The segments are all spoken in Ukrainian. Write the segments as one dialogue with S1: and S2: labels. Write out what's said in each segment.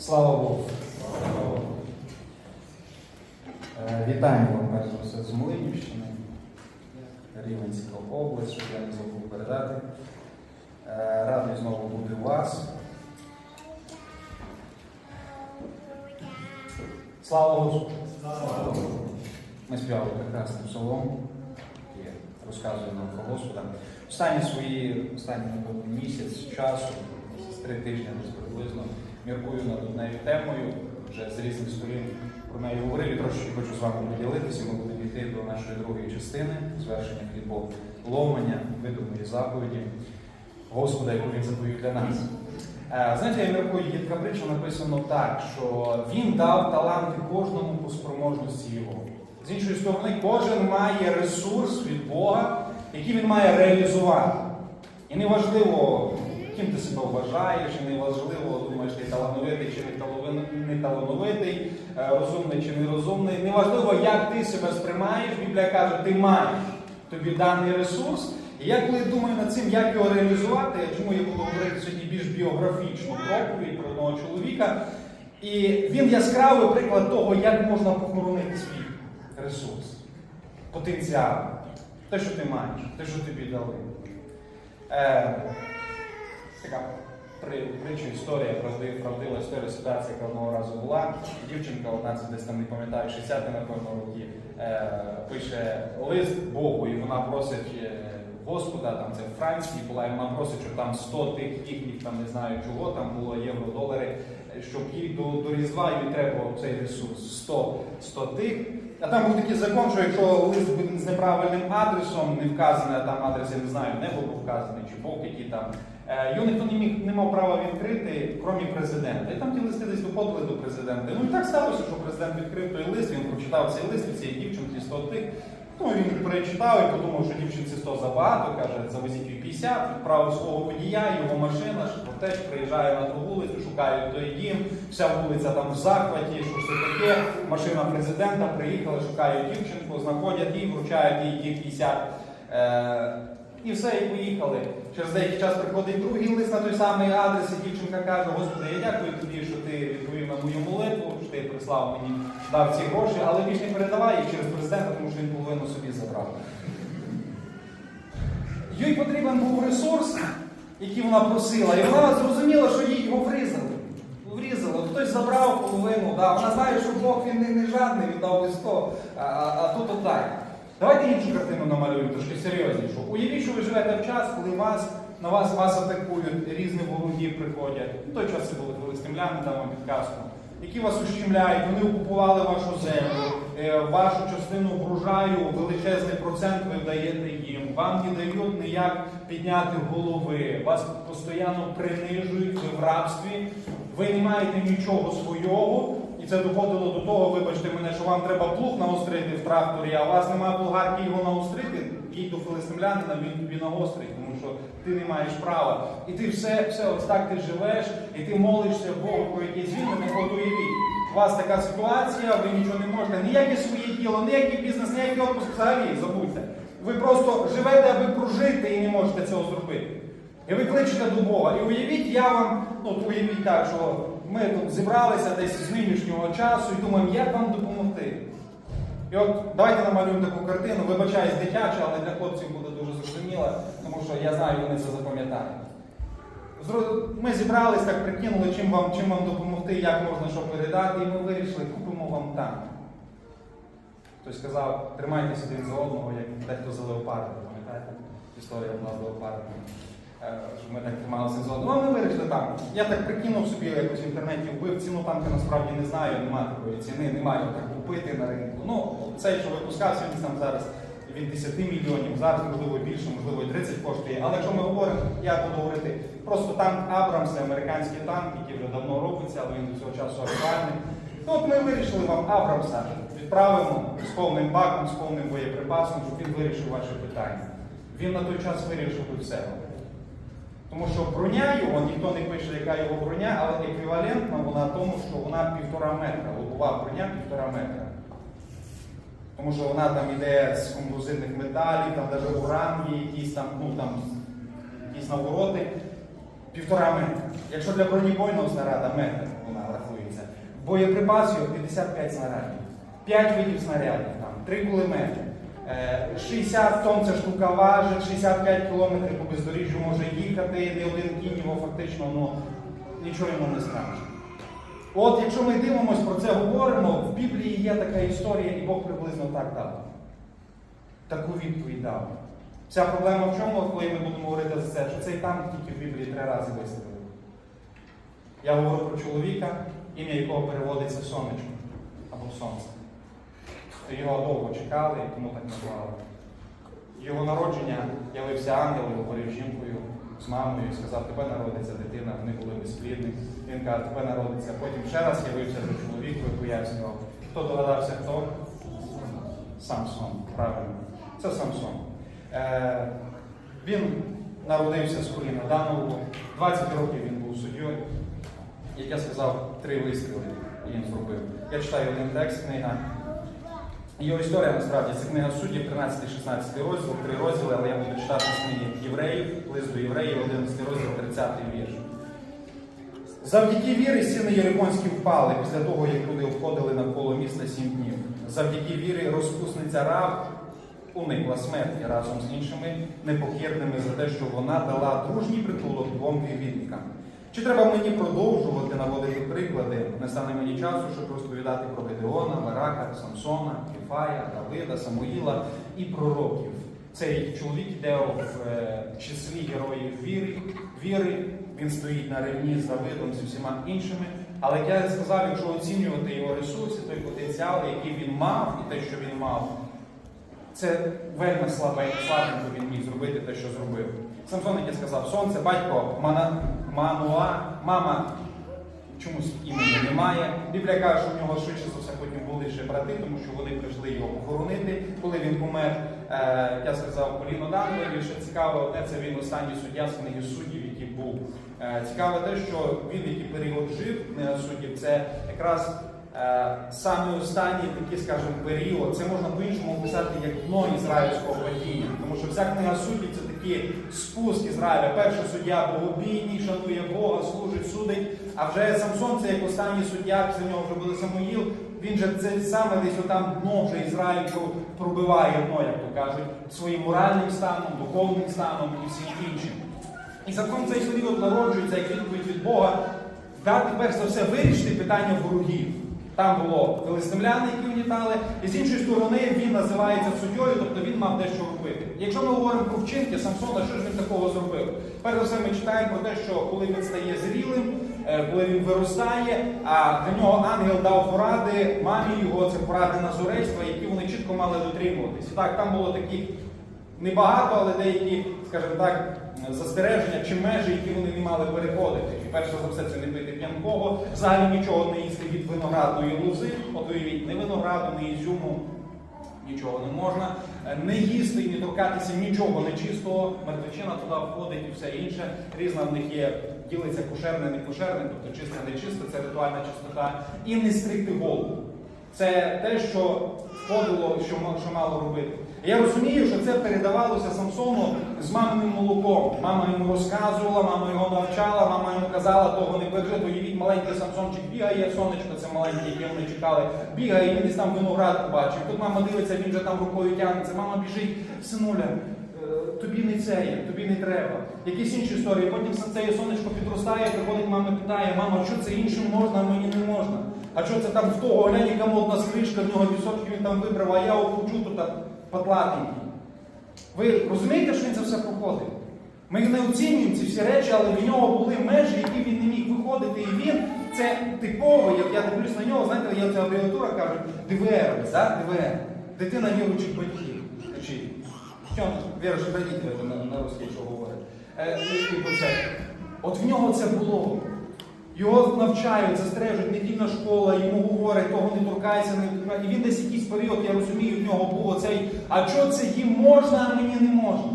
S1: Слава Богу. Е, Вітаємо вам перш за все з Млинівщини, Рівненська область, щоб я не забув передати. Е, Радий знову бути у вас. Слава Господу! Ми співали прекрасний псалом, який розказує нам про Господа. Останні свої, останній місяць часу, три тижні приблизно, міркую над однією темою, вже з різних сторін про неї говорив трошки хочу з вами поділитися. Ми будемо йти до нашої другої частини, звершення хліболомання, видумої заповіді Господа, яку він заповів для нас. Е, Знаєте, я міркую, є така притча написано так, що він дав таланти кожному по спроможності його. З іншої сторони, кожен має ресурс від Бога, який він має реалізувати. І неважливо, ким ти себе вважаєш, і неважливо, ти талановитий чи не талановитий, е, розумний чи нерозумний. Неважливо, як ти себе сприймаєш, Біблія каже, ти маєш тобі даний ресурс. І я коли думаю над цим, як його реалізувати, чому я буду говорити сьогодні більш біографічну проповідь про одного чоловіка. І він яскравий приклад того, як можна похоронити свій ресурс, потенціал, те, що ти маєш, те, що тобі дали. Е, така при- історія, правдива, історія ситуація, яка одного разу була. Дівчинка, одна це десь там не пам'ятаю, 60 напевно роки, е, пише лист Богу, і вона просить е, Господа, там це в Франції була, і вона просить, щоб там 100 тих їхніх, там не знаю чого, там було євро, долари, е, щоб їй до, до Різдва їй треба цей ресурс 100, 100 тих. А там був такий закон, що якщо лист буде з неправильним адресом, не вказаний, а там адрес, я не знаю, небо був вказаний, чи Бог, який там. Е, Його ніхто не міг не мав права відкрити, крім президента. І там ті листи десь доходили до президента. Ну і так сталося, що президент відкрив той лист, він прочитав цей лист від цієї дівчинки 100 тих. Ну, він перечитав і подумав, що дівчинці 100 забагато, каже, завезіть їй 50, відправив свого водія, його машина, шпортеч, приїжджає на ту вулицю, шукає той дім, вся вулиця там в захваті, що це таке. Машина президента приїхала, шукає дівчинку, знаходять її, вручають їй ті 50. Е, і все, і поїхали. Через деякий час приходить другий лист на той самий адрес, і дівчинка каже, Господи, я дякую тобі, що ти відповів на мою молитву, що ти прислав мені, дав ці гроші, але більш не передавай їх через президента, тому що він половину собі забрав. Їй потрібен був ресурс, який вона просила, і вона зрозуміла, що їй його врізали. Врізали. Хтось забрав половину, да. вона знає, що Бог він не, не жадний, він дав би 100, а, а, тут отак. Давайте іншу картину намалюємо, трошки серйознішу. Уявіть, що ви живете в час, коли вас, на вас, вас атакують, різні вороги приходять. В той час це були филистимляни, дам вам підказку, які вас ущемляють, вони окупували вашу землю, е, вашу частину врожаю, величезний процент ви даєте їм. Вам не дають ніяк підняти голови, вас постійно принижують, ви в рабстві, ви не маєте нічого свого. Це доходило до того, вибачте мене, що вам треба плуг наострити в тракторі, а у вас немає болгарки його наострити, їдь до филистимлянина, він тобі наострить, тому що ти не маєш права. І ти все, все ось так ти живеш, і ти молишся Богу про якесь звільнення, от уявіть. У вас така ситуація, ви нічого не можете, ніяке своє діло, ніякий бізнес, ніякий отпуск взагалі забудьте. Ви просто живете, аби прожити і не можете цього зробити. І ви кличете до Бога. І уявіть, я вам, ну уявіть так, що ми тут зібралися десь з нинішнього часу і думаємо, як вам допомогти. І от давайте намалюємо таку картину, вибачаюсь дитяча, але для хлопців буде дуже зрозуміло, тому що я знаю, вони це запам'ятають. Ми зібрались, так прикинули, чим вам, чим вам допомогти, як можна що передати, і ми вирішили, купимо вам танк. Хтось сказав, тримайтеся один за одного, як дехто за леопарда, пам'ятаєте? Історія була з леопардом. Е, Що ми так трималися одного. Ну, ми вирішили там. Я так прикинув собі, якось в інтернеті вбив ціну танка, насправді не знаю, немає такої ціни, немає так купити на ринку. Ну, цей, що випускався, він там зараз від 10 мільйонів, зараз можливо більше, можливо і 30 коштує. Але якщо ми говоримо, я буду говорити, просто танк Абрамс, американський танк, який вже давно робиться, але він до цього часу актуальний. Ну, от ми вирішили вам Абрамса відправимо з повним баком, з повним боєприпасом, щоб він вирішив ваше питання. Він на той час вирішив би все. Тому що броня його, ніхто не пише, яка його броня, але еквівалентна вона тому, що вона півтора метра, лобова броня півтора метра. Тому що вона там йде з композитних металів, там навіть уран є якісь там, ну там якісь навороти. Півтора метра. Якщо для бронебойного снаряда метр вона рахує. боєприпасів 55 снарядів, 5 видів снарядів, там, 3 кулемети. Е, 60 тонн ця штука важить, 65 кілометрів по бездоріжжю може їхати, не один кінь його фактично ну, нічого йому не страшно. От якщо ми дивимося про це говоримо, в Біблії є така історія, і Бог приблизно так дав. Таку відповідь дав. Вся проблема в чому, коли ми будемо говорити за це, що цей танк тільки в Біблії три рази виставили. Я говорю про чоловіка, ім'я якого переводиться сонечко або сонце. То його довго чекали і тому так назвали. Його народження явився ангел, говорив жінкою, з мамою і сказав, тебе народиться дитина, вони були безплідні. Він каже, тебе народиться. Потім ще раз явився до чоловіку і пояснював. Хто догадався, хто? Самсон, правильно. Це Самсон. Е, він народився з коліна Данового. 20 років він був суддєю. Як я сказав, три вистріли він зробив. Я читаю один текст, книга. Його історія насправді це книга суддів, 13-16 розділ, три розділи, але я буду читати з книги євреїв, лист до євреїв, 11 розділ, 30 вірш. Завдяки вірі стіни Єрихонські впали після того, як люди обходили навколо міста сім днів. Завдяки вірі розпусниця раб уникла смерті разом з іншими непокірними за те, що вона дала дружній притулок двом вірвідникам. Чи треба мені продовжувати наводити приклади? Не стане мені часу, щоб розповідати про Гедеона, Барака, Самсона, Кефая, Давида, Самуїла і пророків. Цей чоловік йде в е, числі героїв віри, віри. Він стоїть на рівні з Давидом, зі всіма іншими. Але я сказав, якщо оцінювати його ресурси, той потенціал, який він мав, і те, що він мав, це вельми слабе, слабенько він міг зробити те, що зробив. Самсон, як я сказав, сонце, батько Мана, Мануа, мама чомусь імені немає. Біблія каже, що в нього швидше за все потім були ще брати, тому що вони прийшли його похоронити. Коли він помер, е, я сказав, коліно Данилові, ще цікаво, одне це він останній суддя з книги суддів, який був. Е, цікаве те, що він, який період жив, книга суддів, це якраз Е, Саме останній такий, скажімо, період, це можна по-іншому описати як дно ізраїльського падіння. Тому що вся книга суддів це такий спуск Ізраїля. Перший суддя богобійний, шанує Бога, служить, судить. А вже Самсон, це як останній суддя, після нього вже буде Самуїл. Він же це саме десь отам дно вже Ізраїль пробиває дно, як то кажуть, своїм моральним станом, духовним станом і всім іншим. І закон цей період народжується як відповідь від Бога. Дати перш за все вирішити питання ворогів. Там було филистимляни, які унітали, і з іншої сторони він називається суддєю, тобто він мав дещо робити. Якщо ми говоримо про вчинки Самсона, що ж він такого зробив? Перш за все, ми читаємо про те, що коли він стає зрілим, е, коли він виростає, а для нього ангел дав поради мамі його, це поради назорейства, які вони чітко мали дотримуватись. Так, там було таких небагато, але деякі, скажімо так, застереження чи межі, які вони не мали переходити. І перше за все, це не пити п'янкого, взагалі нічого не їсти від виноградної лози, от уявіть, не винограду, не ізюму. Нічого не можна, не їсти і не торкатися нічого нечистого, мертвечина туди входить і все інше. Різна в них є, ділиться кошерне, не кошерне, тобто чисте, не чисте, це ритуальна чистота. І не стригти голову. Це те, що входило, що мало робити. Я розумію, що це передавалося Самсону з маминим молоком. Мама йому розказувала, мама його навчала, мама йому казала, того не пережити. Уявіть, маленький Самсончик бігає, сонечко, це маленьке, яке вони чекали, бігає, він десь там виноград побачив. Тут мама дивиться, він вже там рукою тягнеться. Мама біжить, синуля, е, тобі не це є, тобі не треба. Якісь інші історії. Потім це сонечко підростає, приходить мама питає, мама, що це іншим можна, а мені не можна. А що це там в того глянь, яка модна стрижка, в нього вісочки він там вибрав, а я обхучу тут так патлатенький. Ви розумієте, що він це все проходив? Ми не оцінюємо ці всі речі, але в нього були межі, які він не міг виходити. І він це типово, як я дивлюсь на нього, знаєте, є ця абревіатура кажуть, ДВР, да? ДВР. Дитина віруючих батьків. Що віруючих батьків на, русській, що говорить. Е, типу. От в нього це було. Його навчають, застережуть, недільна школа, йому говорять, того не торкайся, не торкайся. І він десь якийсь період, я розумію, в нього був оцей, а що це їм можна, а мені не можна.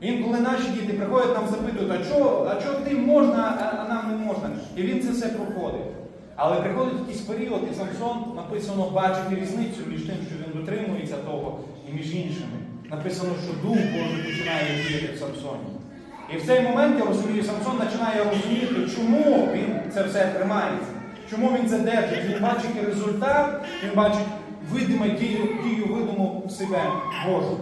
S1: Інколи наші діти приходять нам запитують, а що, а що ти можна, а нам не можна. І він це все проходить. Але приходить якийсь період, і Самсон написано бачити різницю між тим, що він дотримується того, і між іншими. Написано, що дух Божий починає діяти в Самсоні. І в цей момент я розумію, Самсон починає розуміти, чому він це все тримається. Чому він це держить? Він бачить результат, він бачить видиме дію, дію видиму в себе Божу.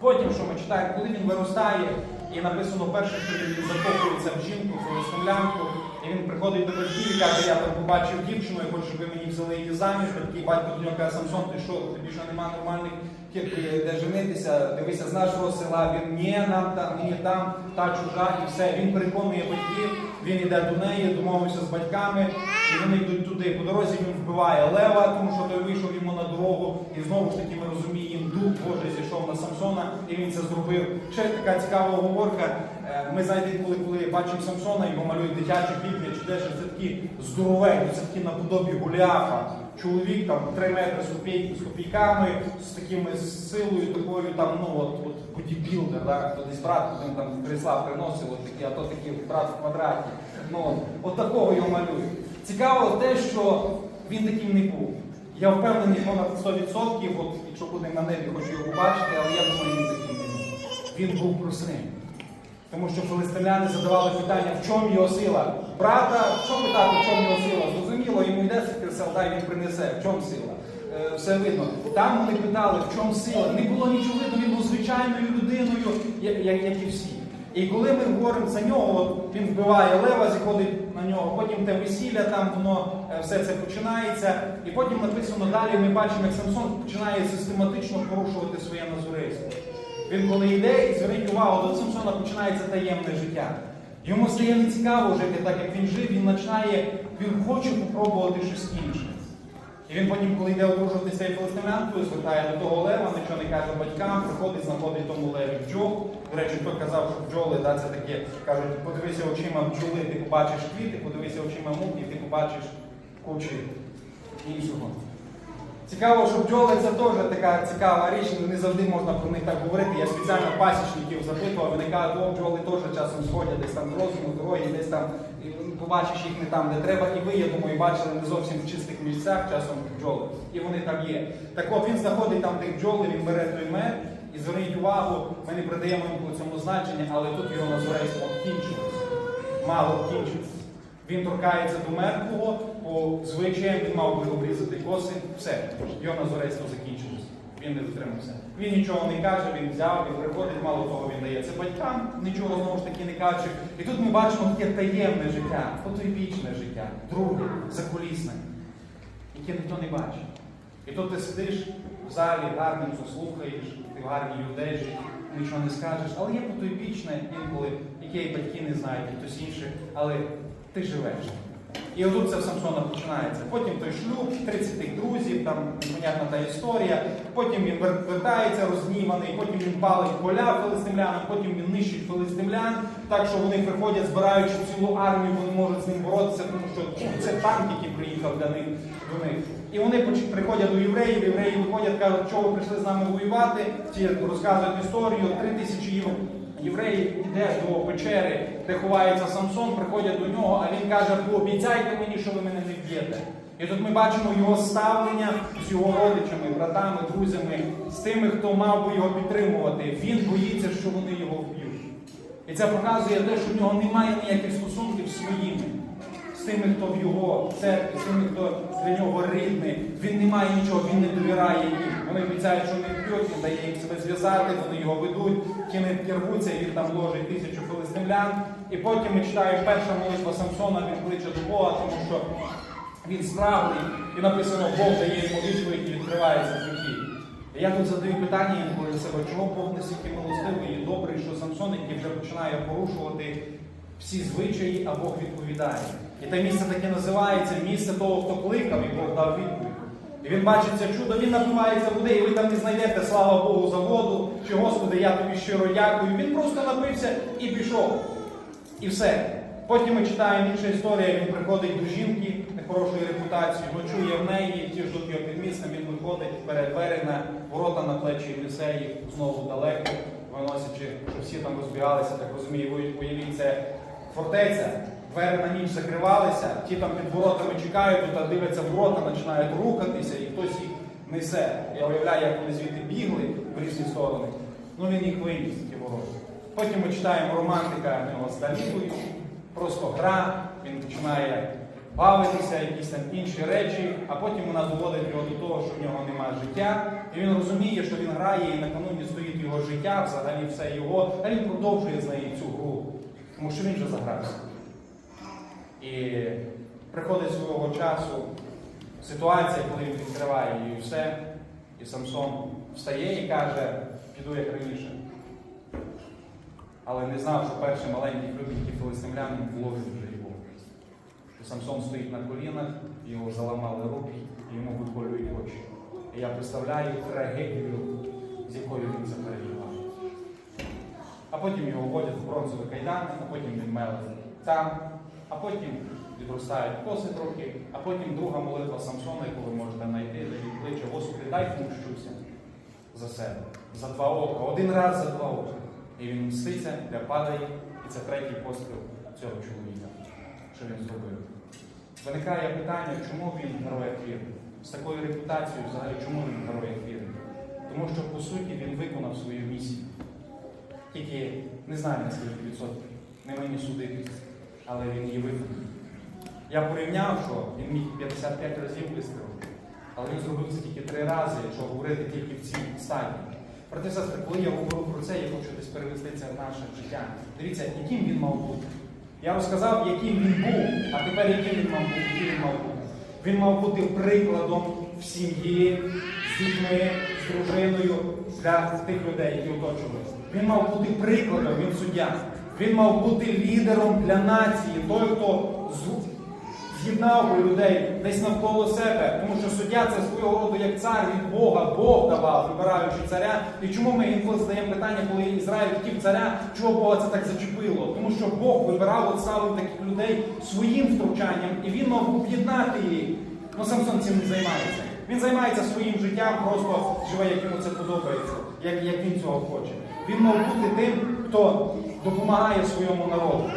S1: Потім, що ми читаємо, коли він виростає, і написано перше, що він закохується в жінку, в филистимлянку, і він приходить до батьків і каже, я там побачив дівчину, я хочу, щоб ви мені взяли її заміж. Батьки, батько до нього каже, Самсон, ти що, тобі що нема нормальних де женитися, дивися з нашого села, він ні, нам там, ні, там, та чужа, і все. Він переконує батьків, він йде до неї, домовився з батьками, і вони йдуть туди. По дорозі він вбиває лева, тому що той вийшов йому на дорогу, і знову ж таки ми розуміємо, дух Божий зійшов на Самсона, і він це зробив. Ще така цікава оговорка. Е, Ми знаєте, коли, коли бачимо Самсона, його малюють дитячі біблії, чи теж це такі здоровенні, це такі наподобі Голіафа. Чоловік там 3 метри з, копій, з копійками, з такими з силою, такою там, ну от, от бодібілдер, да? хто десь брат, він там крісла приносив, от такі, а то такий брат в квадраті. Ну, от такого його малюють. Цікаво те, що він таким не був. Я впевнений понад 100%, от, якщо будемо на небі, хочу його побачити, але я думаю, він таким не був. Він був простим. Тому що филистимляни задавали питання, в чому його сила. Брата, що питати, в чому його сила? Зрозуміло, йому йде кресел, дай він принесе, в чому сила. Е, все видно. Там вони питали, в чому сила. Не було нічого видно, він був звичайною людиною, як, і всі. І коли ми говоримо за нього, він вбиває лева, зіходить на нього, потім те весілля, там воно е, все це починається. І потім написано далі, ми бачимо, як Самсон починає систематично порушувати своє назорейство. Він коли йде і зверніть увагу, до Самсона починається таємне життя. Йому стає не цікаво жити так, як він жив, він починає, він хоче спробувати щось інше. І він потім, коли йде одружуватися цією филистимлянкою, звертає до того лева, нічого не каже батькам, приходить, знаходить тому леві бджол. До речі, хто казав, що бджоли, да, це таке, кажуть, подивися очима бджоли, ти побачиш квіти, подивися очима муки, ти побачиш кучі іншого. Цікаво, що бджоли це теж така цікава річ, не завжди можна про них так говорити. Я спеціально пасічників запитував, вони кажуть, о, бджоли теж часом сходять десь там з розуму, дороги, десь там побачиш їх не там, де треба. І ви, я думаю, бачили не зовсім в чистих місцях часом бджоли. І вони там є. Так от він знаходить там тих бджоли, він бере той мед. І зверніть увагу, ми не придаємо йому цьому значення, але тут його назорейство кінчилось. Мало кінчилось. Він торкається до мертвого, по звичаям він мав би обрізати коси, все, його назорейство закінчилось. Він не дотримався. Він нічого не каже, він взяв, він приходить, мало того, він дає це батькам, нічого знову ж таки не каже. І тут ми бачимо таке таємне життя, потойбічне життя, друге, закулісне, яке ніхто не бачить. І тут ти сидиш в залі, гарним слухаєш, ти в гарній одежі, нічого не скажеш, але є потойбічне інколи, яке і батьки не знають, і хтось інший, але ти живеш. І отут це в Самсона починається. Потім той шлюб, 30 друзів, там непонятна та історія. Потім він вертається розгніваний, потім він палить поля филистимлянам, потім він нищить филистимлян, так що вони приходять, збираючи цілу армію, вони можуть з ним боротися, тому що це танк, який приїхав для них до них. І вони приходять до євреїв, євреї виходять, кажуть, що ви прийшли з нами воювати. Ті розказують історію, три тисячі євреїв. Євреї йде до печери, де ховається Самсон, приходять до нього, а він каже, пообіцяйте мені, що ви мене не вб'єте. І тут ми бачимо його ставлення з його родичами, братами, друзями, з тими, хто мав би його підтримувати. Він боїться, що вони його вб'ють. І це показує те, що в нього немає ніяких стосунків своїми, з тими, хто в його церкві, з тими, хто для нього рідний. Він не має нічого, він не довіряє їм. Вони обіцяють, що не вб'ють, він дає їм себе зв'язати, вони його ведуть, ті не рвуться, він там ложить тисячу филистимлян. І потім ми читаємо перша молитва Самсона, він кличе до Бога, тому що він спраглий, і написано, Бог дає йому відповідь і відкривається прихід. І я тут задаю питання інколи в себе, чого Бог настільки милостивий і добрий, що Самсон, який вже починає порушувати всі звичаї, а Бог відповідає. І те місце таке називається місце того, хто кликав, і Бог дав відповідь. І він бачить це чудо, він напивається води, і ви там не знайдете, слава Богу, за воду, чи Господи, я тобі щиро дякую. Він просто напився і пішов. І все. Потім ми читаємо інша історія, він приходить до жінки нехорошої репутації, ночує в неї, ті ждуть його під містом, він виходить, бере двері на ворота на плечі несе їх знову далеко, виносячи, що всі там розбігалися, так розумію, уявіть, це фортеця. Двері на ніч закривалися, ті там під воротами чекають, тут дивляться ворота, починають рухатися, і хтось їх несе. Я уявляю, як вони звідти бігли в різні сторони. Ну він їх виніс, ті ворота. Потім ми читаємо романтика нього з просто гра, він починає бавитися, якісь там інші речі, а потім вона доводить його до того, що в нього немає життя. І він розуміє, що він грає, і на кону стоїть його життя, взагалі все його, а він продовжує з нею цю гру, тому що він вже загрався. І приходить свого часу ситуація, коли він відкриває її все, і Самсон встає і каже, піду як раніше. Але не знав, що перший маленький хлюбенький филистимлянин вложить вже його. І Самсон стоїть на колінах, його заламали руки, і йому виколюють очі. І я представляю трагедію, з якою він це переживав. А потім його вводять в бронзові кайдани, а потім він меле там, а потім відростають коси трохи, а потім друга молитва Самсона, яку ви можете знайти, де він кличе, Господи, дай помщуся за себе, за два ока, один раз за два ока. І він мститься, де падає, і це третій постріл цього чоловіка, що він зробив. Виникає питання, чому він герой віри? З такою репутацією, взагалі, чому він герой віри? Тому що, по суті, він виконав свою місію. Тільки не знаю наскільки відсотків, не мені судити, але він її виконав. Я порівняв, що він міг 55 разів вистрілити, але він зробив це тільки три рази, якщо говорити тільки в цій стадії. Проте, сестри, коли я говорю про це, я хочу десь перевести це в наше життя. Дивіться, яким він мав бути. Я розказав, яким він був, а тепер яким він мав бути, яким він мав бути. Він мав бути прикладом в сім'ї, з дітьми, з дружиною для тих людей, які оточували. Він мав бути прикладом, він суддя. Він мав бути лідером для нації, той, хто з'єднав людей десь навколо себе. Тому що суддя це свого роду як цар від Бога, Бог давав, вибираючи царя. І чому ми інколи задаємо питання, коли Ізраїль хотів царя, чого Бога це так зачепило? Тому що Бог вибирав, от ставив таких людей своїм втручанням, і він мав об'єднати їх. Ну Самсон цим не займається. Він займається своїм життям, просто живе, як йому це подобається, як, як він цього хоче. Він мав бути тим, хто допомагає своєму народу.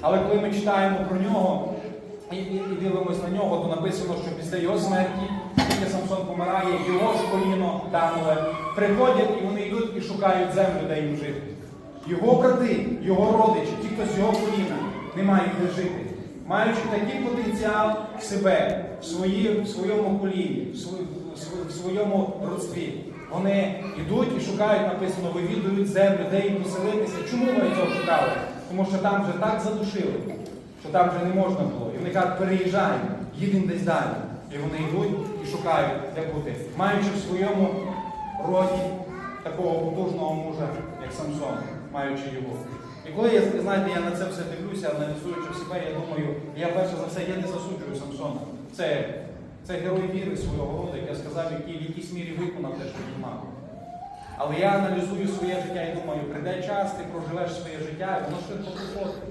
S1: Але коли ми читаємо про нього і, і, і дивимося на нього, то написано, що після його смерті, тільки Самсон помирає, його ж коліно Данове, приходять і вони йдуть і шукають землю, де їм жити. Його брати, його родичі, ті, хто з його коліна, не мають де жити. Маючи такий потенціал в себе, в, свої, в своєму коліні, в, своєму родстві, вони йдуть і шукають, написано, вивідують землю, де їм поселитися. Чому вони цього шукали? Тому що там вже так задушили, що там вже не можна було. І вони кажуть, переїжджаємо, їдемо десь далі. І вони йдуть і шукають, де бути, маючи в своєму роді такого потужного мужа, як Самсон, маючи його. І коли я знаєте, я на це все дивлюся, аналізуючи себе, я думаю, я перше за все я не засуджую Самсона. Це, це герой віри свого роду, як я сказав, який в якійсь мірі виконав те, що він мав. Але я аналізую своє життя і думаю, прийде час, ти проживеш своє життя, і воно швидко проходить.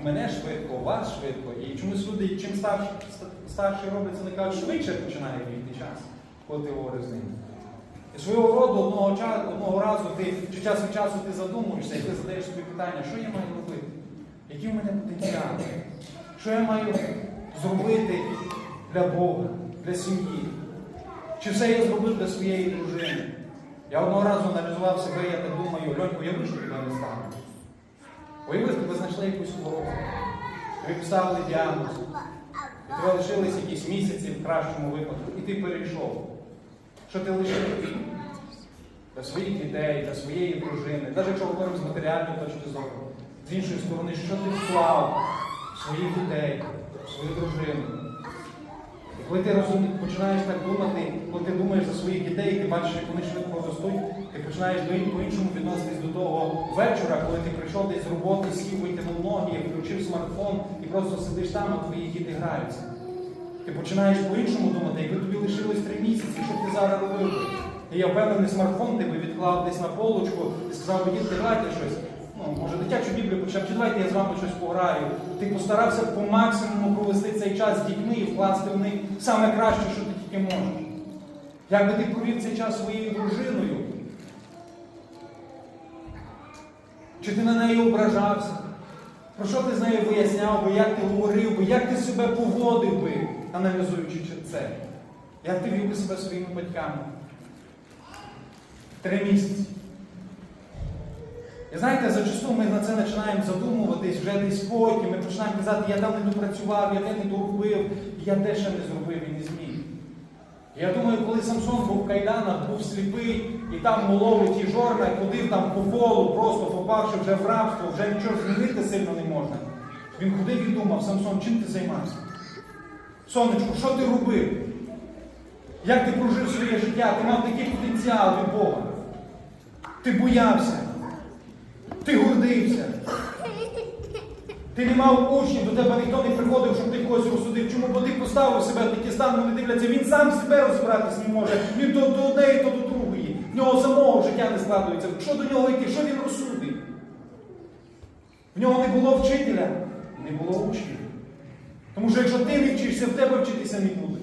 S1: У мене швидко, у вас швидко. І чомусь люди, чим старші, старші робляться, вони кажуть, швидше починає війти час, коли ти говориш з ними. І свого роду одного, часу, одного разу ти чи час від часу ти задумуєшся, і ти задаєш собі питання, що я маю робити? Які в мене потенціали? Що я маю зробити для Бога, для сім'ї? Чи все я зробив для своєї дружини? Я одного разу аналізував себе, я так думаю, Льонько, уяви, що тебе не стане. Уяви, тебе знайшли якусь хворобу, тобі поставили діагноз, і тебе лишились якісь місяці в кращому випадку, і ти перейшов. Що ти лишив? Для своїх дітей, для своєї дружини, навіть якщо говоримо з матеріальної точки зору, з іншої сторони, що ти вклав своїх дітей, свою дружину. Коли ти розумієш, починаєш так думати, коли ти думаєш за своїх дітей, ти бачиш, як вони швидко ростуть, ти починаєш по-іншому відноситись до того вечора, коли ти прийшов десь з роботи, сів, витягнув ноги, включив смартфон і просто сидиш там, а твої діти граються. Ти починаєш по-іншому думати, якби тобі лишилось три місяці, що б ти зараз робив? І я впевнений, смартфон ти би відклав десь на полочку і сказав би, дітки, грайте щось. Ну, може, дитячу біблію почав, чи давайте я з вами щось пограю. Ти постарався по максимуму провести цей час з дітьми і вкласти в них саме краще, що ти тільки можеш. Як би ти провів цей час своєю дружиною? Чи ти на неї ображався? Про що ти з нею виясняв би, як ти говорив би, як ти себе поводив би, аналізуючи це? Як ти вів би себе своїми батьками? Три місяці. І знаєте, зачасту ми на це починаємо задумуватись вже десь потім, ми починаємо казати, я там не допрацював, я те не доробив, я те ще не зробив і не зміг. Я думаю, коли Самсон був в кайданах, був сліпий і там мололи ті жорна, і ходив там по колу, просто попавши вже в рабство, вже нічого змінити сильно не можна. Він ходив і думав, Самсон, чим ти займався? Сонечко, що ти робив? Як ти прожив своє життя? Ти мав такий потенціал від Бога. Ти боявся. Ти гордився. Ти не мав учнів, до тебе ніхто не приходив, щоб ти когось розсудив. Чому? Бо ти поставив себе в такий стан, вони дивляться, він сам себе розбиратись не може. Він то до однієї, то до другої. В нього самого життя не складується. Що до нього йти? Що він розсудить? В нього не було вчителя, не було учнів. Тому що якщо ти не вчишся, в тебе вчитися не буде.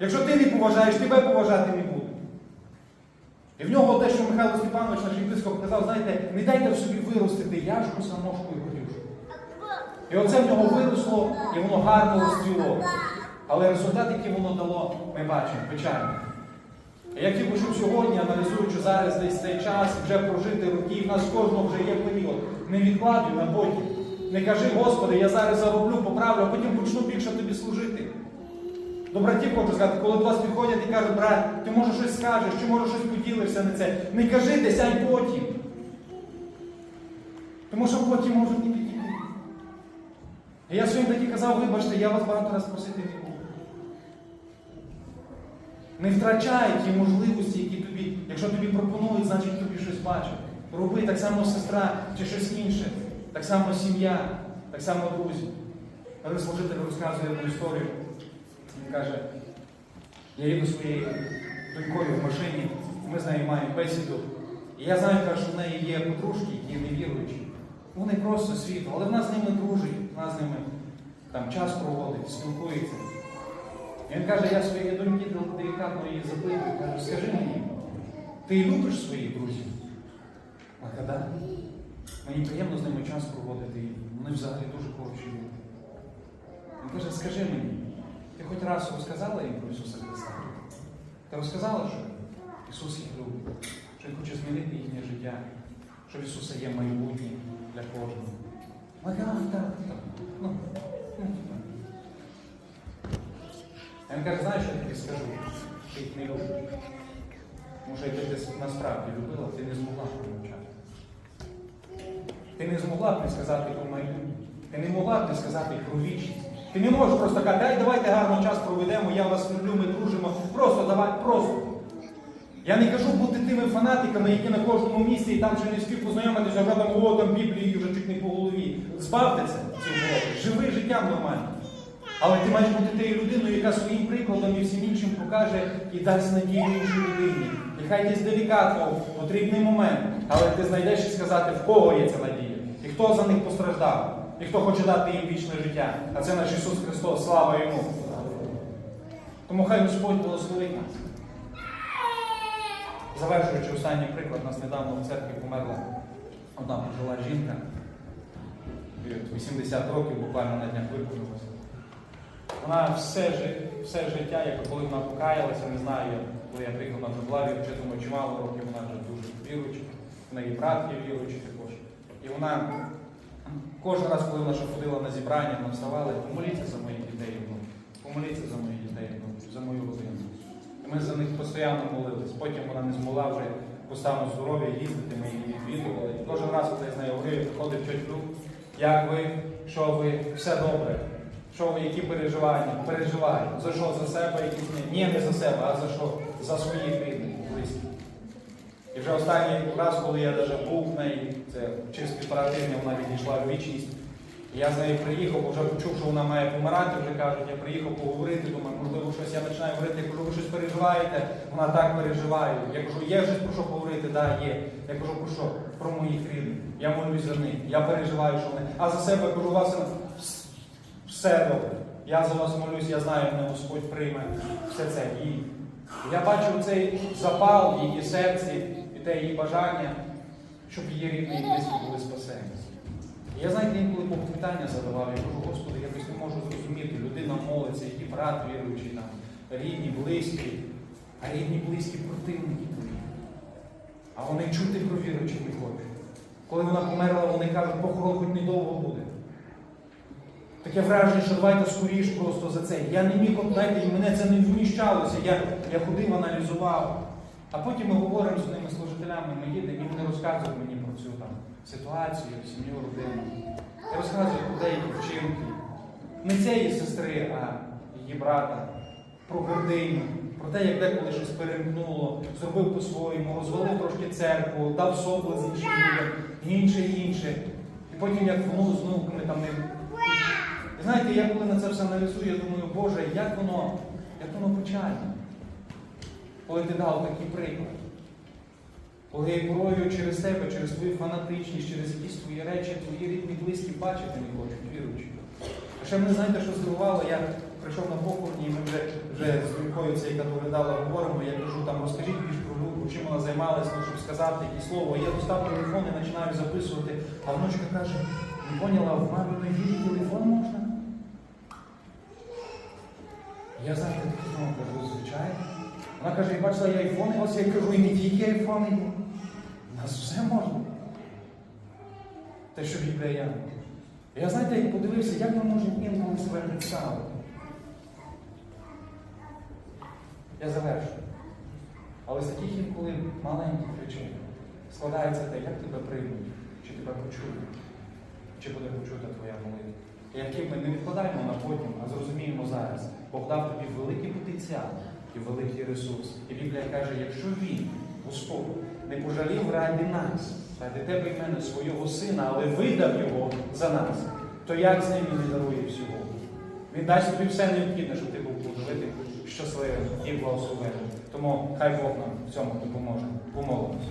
S1: Якщо ти не поважаєш, тебе поважати не буде. І в нього те, що Михайло Степанович, наш єпископ, казав, знаєте, не дайте в собі виростити яшку, самошку і горюшку. І оце в нього виросло, і воно гарно розцвіло. Але результат, який воно дало, ми бачимо, печально. Я хотів би, щоб сьогодні, аналізуючи зараз десь цей час, вже прожити роки, в нас кожного вже є період. Не відкладуй на потім. Не кажи, Господи, я зараз зароблю, поправлю, а потім почну більше тобі служити. До братів хочу сказати, коли до вас підходять і кажуть, брат, ти може щось скажеш, чи може щось поділишся на це. Не кажи десь, ай потім. Тому що потім можуть не підійти. І я сьогодні таки казав, вибачте, я вас багато раз просити не буду. Не втрачай ті можливості, які тобі, якщо тобі пропонують, значить тобі щось бачать. Роби так само сестра чи щось інше, так само сім'я, так само друзі. Один служитель розказує одну історію. Каже, я їду своєю донькою в машині, ми з нею маємо бесіду. І я знаю, каже, що в неї є подружки, які не віруючі. Вони просто світло, але вона з ними дружить, вона з ними там час проводить, спілкується. І він каже, я своєї доньки делікатно її запитую, кажу, скажи мені, ти любиш своїх друзів? А каже, мені приємно з ними час проводити, вони взагалі дуже хороші люди. Він каже, скажи мені, ти хоч раз розказала їм про Ісуса Христа? Ти розказала, що Ісус їх любить, що Він хоче змінити їхнє життя, що в Ісуса є майбутнє для кожного. Вона каже, «А, так, так. Ну, ну. А каже, знаєш, що я тобі скажу? Ти їх не любиш. Що якби ти насправді любила, ти не змогла промовчати. Ти не змогла б не сказати про майбутнє. Ти не могла б не сказати про вічність. Ти не можеш просто казати, давайте гарно час проведемо, я вас люблю, ми дружимо. Просто давай, просто. Я не кажу бути тими фанатиками, які на кожному місці і там ще не встиг познайомитися, вже там о, там Біблії вже чуть не по голові. Збавтеся голови, живи життям нормально. Але ти маєш бути тією людиною, яка своїм прикладом і всім іншим покаже і дасть надію іншій людині. І хай десь делікатно, потрібний момент, але ти знайдеш і сказати, в кого є ця надія, і хто за них постраждав, і хто хоче дати їм вічне життя. А це наш Ісус Христос, слава йому. Тому хай Господь благословить нас. Завершуючи останній приклад, у нас недавно в церкві померла одна пожила жінка. 80 років буквально на днях виповнилося. Вона все, все життя, як коли вона покаялася, не знаю, коли я приїхав на віруча, думаю, чимало років вона вже дуже віруюча. В неї брат є віруючий також. І вона кожен раз, коли вона ходила на зібрання, вона вставала, помоліться за моїх дітей, помоліться за моїх дітей, за мою родину. І ми за них постійно молились. Потім вона не змогла вже по стану здоров'я їздити, ми її відвідували. І кожен раз, коли я з нею говорив, приходив тьоть як ви, що ви, все добре. Що ви, які переживання? Переживай. За що? За себе якісь ні. Не за себе, а за що? За своїх рідних. І вже останній раз, коли я навіть був в неї, це чисто оперативно, вона відійшла в вічність. Я з нею приїхав, вже почув, що вона має помирати, вже кажуть, я приїхав поговорити, думаю, можливо, щось я починаю говорити, я кажу, ви щось переживаєте, вона так переживає. Я кажу, є щось про що поговорити, так, є. Я кажу, про що? Про моїх рідних. Я молюсь за них, я переживаю, що вони. А за себе кажу, у вас все добре. Я за вас молюсь, я знаю, мене Господь прийме все це. І я бачу цей запал її серці те її бажання, щоб її рідні і близькі були спасені. Я знаєте, інколи Бог питання задавав, я кажу, Господи, я якось не можу зрозуміти, людина молиться, який брат віруючий нам, рідні, близькі, а рідні, близькі противники твої. А вони чути про віруючих не хочуть. Коли вона померла, вони кажуть, похорон хоч недовго буде. Таке враження, що давайте скоріш просто за це. Я не міг, знаєте, і мене це не вміщалося. Я, я ходив, аналізував. А потім ми говоримо з ними служителями, ми їдемо, і вони розказують мені про цю там ситуацію, сім'ю, родину. Я розказую про деякі вчинки. Не цієї сестри, а її брата, про гординю, про те, як деколи щось перемкнуло, зробив по-своєму, розвалив трошки церкву, дав соблазн іншим людям, інше, інше. І потім як воно з внуками там не. І знаєте, я коли на це все аналізую, я думаю, Боже, як воно, як воно печально. Коли ти дав такий приклад. Коли порою через себе, через твою фанатичність, через якісь твої речі, твої рідні близькі бачити не хочуть, віруючи. А ще мене знаєте, що здивувало, я прийшов на похороні, і ми вже, вже з Юлькою цією, яка доглядала, говоримо, я кажу, там розкажіть більш про Люку, чим вона займалася, ну, щоб сказати якісь слово. Я достав телефон і починаю записувати, а внучка каже, не поняла, в маминої вірі телефон можна? Я знаєте, так знову кажу. Вона каже, я бачила, я айфони, ось я кажу, і не тільки айфони. У нас все можна. Те, що Біблія. Я знаєте, як подивився, як ми можемо інколи себе представити. Я завершую. Але з таких інколи маленьких речей складається те, як тебе приймуть, чи тебе почують, чи буде почута твоя молитва. Які ми не відкладаємо на потім, а зрозуміємо зараз. Бог дав тобі великий потенціал і великий ресурс. І Біблія каже, якщо він, Господь, не пожалів раді нас, ради тебе і мене свого сина, але видав його за нас, то як з ним він дарує всього? Він дасть тобі все необхідне, щоб ти був плодовитим, щасливим і благословеним. Тому хай Бог нам в цьому допоможе. Помолимось.